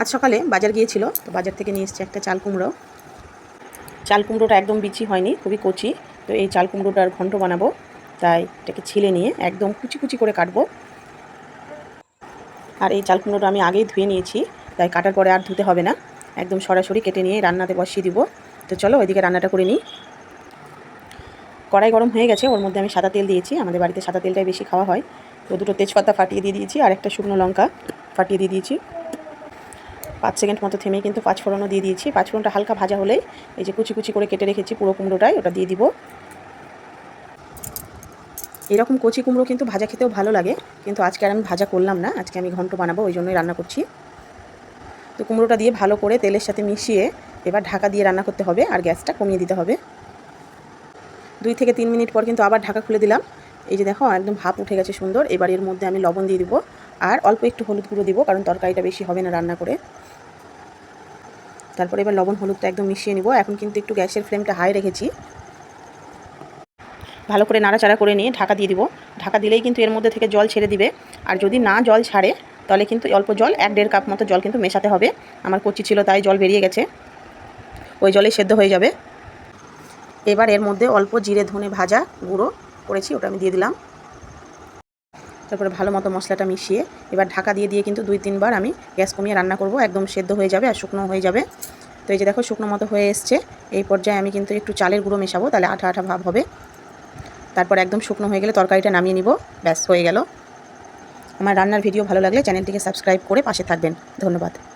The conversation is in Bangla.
আজ সকালে বাজার গিয়েছিল, তো বাজার থেকে নিয়ে এসছে একটা চাল কুমড়ো। চাল কুমড়োটা একদম বিচি হয়নি, খুবই কচি, তো এই চাল কুমড়োটার ঘন্ট বানাবো, তাই এটাকে ছিলে নিয়ে একদম কুচি কুচি করে কাটবো। আর এই চাল কুমড়োটা আমি আগেই ধুয়ে নিয়েছি, তাই কাটার পরে আর ধুতে হবে না, একদম সরাসরি কেটে নিয়ে রান্নাতে বসিয়ে দিব। তো চলো ওইদিকে রান্নাটা করে নিই। কড়াই গরম হয়ে গেছে, ওর মধ্যে আমি সাদা তেল দিয়েছি, আমাদের বাড়িতে সাদা তেলটাই বেশি খাওয়া হয়। তো দুটো তেজপাতা ফাটিয়ে দিয়ে দিয়েছি, আর একটা শুকনো লঙ্কা ফাটিয়ে দিয়ে দিয়েছি। পাঁচ সেকেন্ড মতো থেমে কিন্তু পাঁচ ফোড়নও দিয়ে দিয়েছি। পাঁচ ফোড়নটা হালকা ভাজা হলেই এই যে কুচি কুচি করে কেটে রেখেছি পুরো কুমড়োটাই, ওটা দিয়ে দিব। এরকম কচি কুমড়ো কিন্তু ভাজা খেতেও ভালো লাগে, কিন্তু আজকে আর আমি ভাজা করলাম না, আজকে আমি ঘন্ট বানাবো, ওই জন্যই রান্না করছি। তো কুমড়োটা দিয়ে ভালো করে তেলের সাথে মিশিয়ে এবার ঢাকা দিয়ে রান্না করতে হবে আর গ্যাসটা কমিয়ে দিতে হবে। দুই থেকে তিন মিনিট পর কিন্তু আবার ঢাকা খুলে দিলাম। এই যে দেখো, একদম ভাপ উঠে গেছে সুন্দর। এবার এর মধ্যে আমি লবণ দিয়ে দিব। আর অল্প একটু হলুদ গুঁড়ো দেবো, কারণ তরকারিটা বেশি হবে না রান্না করে। তারপরে এবার লবণ হলুদটা একদম মিশিয়ে নিব। এখন কিন্তু একটু গ্যাসের ফ্লেমটা হাই রেখেছি। ভালো করে নাড়াচাড়া করে নিয়ে ঢাকা দিয়ে দিব। ঢাকা দিলেই কিন্তু এর মধ্যে থেকে জল ছেড়ে দিবে। আর যদি না জল ছাড়ে, তাহলে কিন্তু অল্প জল, এক দেড় কাপ মতো জল কিন্তু মেশাতে হবে। আমার কচি ছিল, তাই জল বেরিয়ে গেছে। ওই জলে সেদ্ধ হয়ে যাবে। এবার এর মধ্যে অল্প জিরে ধনে ভাজা গুঁড়ো করেছি, ওটা আমি দিয়ে দিলাম। তারপরে ভালো মতো মশলাটা মিশিয়ে এবার ঢাকা দিয়ে দিয়ে কিন্তু দুই তিনবার আমি গ্যাস কমিয়ে রান্না করব। একদম সেদ্ধ হয়ে যাবে আর শুকনো হয়ে যাবে। তো এই যে দেখো শুকনো মতো হয়ে এসছে। এই পর্যায়ে আমি কিন্তু একটু চালের গুঁড়ো মেশাবো, তাহলে আঠা আঠা ভাব হবে। তারপর একদম শুকনো হয়ে গেলে তরকারিটা নামিয়ে নিব। ব্যাস, হয়ে গেল। আমার রান্নার ভিডিও ভালো লাগলে চ্যানেলটিকে সাবস্ক্রাইব করে পাশে থাকবেন। ধন্যবাদ।